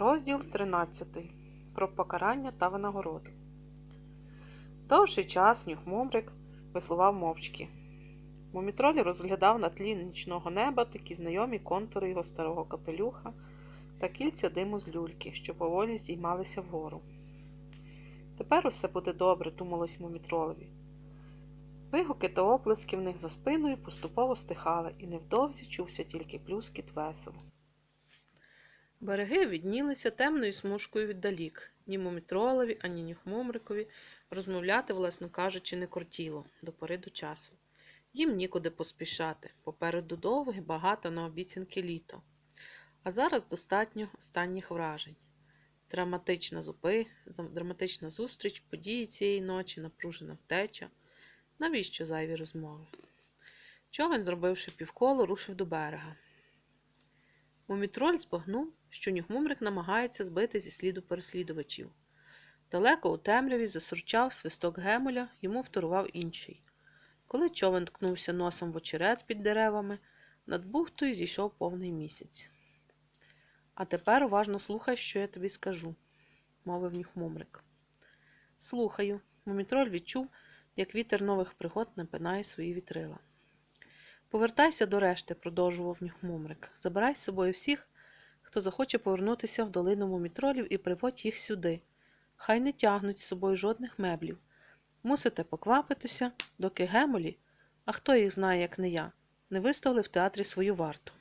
Розділ 13. Про покарання та винагороду. Довший час Нюхмумрик веслував мовчки. Мумітроль розглядав на тлі нічного неба такі знайомі контури його старого капелюха та кільця диму з люльки, що поволі здіймалися вгору. Тепер усе буде добре, думалось мумітролеві. Вигуки та оплески в них за спиною поступово стихали, і невдовзі чувся тільки плюскіт весело. Береги віднілися темною смужкою віддалік. Ні мумітролові, ані нюхмумрикові розмовляти, власно кажучи, не кортіло до пори до часу. Їм нікуди поспішати. Попереду довге, багато на обіцянки літо. А зараз достатньо останніх вражень. Драматична зупи, драматична зустріч, події цієї ночі, напружена втеча. Навіщо зайві розмови? Човен, зробивши півколо, рушив до берега. Мумітроль збагнув, що нюхмумрик намагається збити зі сліду переслідувачів. Далеко у темряві засурчав свисток гемоля, йому вторував інший. Коли човен ткнувся носом в очерет під деревами, над бухтою зійшов повний місяць. А тепер уважно слухай, що я тобі скажу, мовив нюхмумрик. Слухаю. Мумітроль відчув, як вітер нових пригод напинає свої вітрила. Повертайся до решти, продовжував нюхмумрик. Забирай з собою всіх, хто захоче повернутися в долину мумітролів і приводь їх сюди. Хай не тягнуть з собою жодних меблів. Мусите поквапитися, доки гемолі, а хто їх знає, як не я, не виставили в театрі свою варту.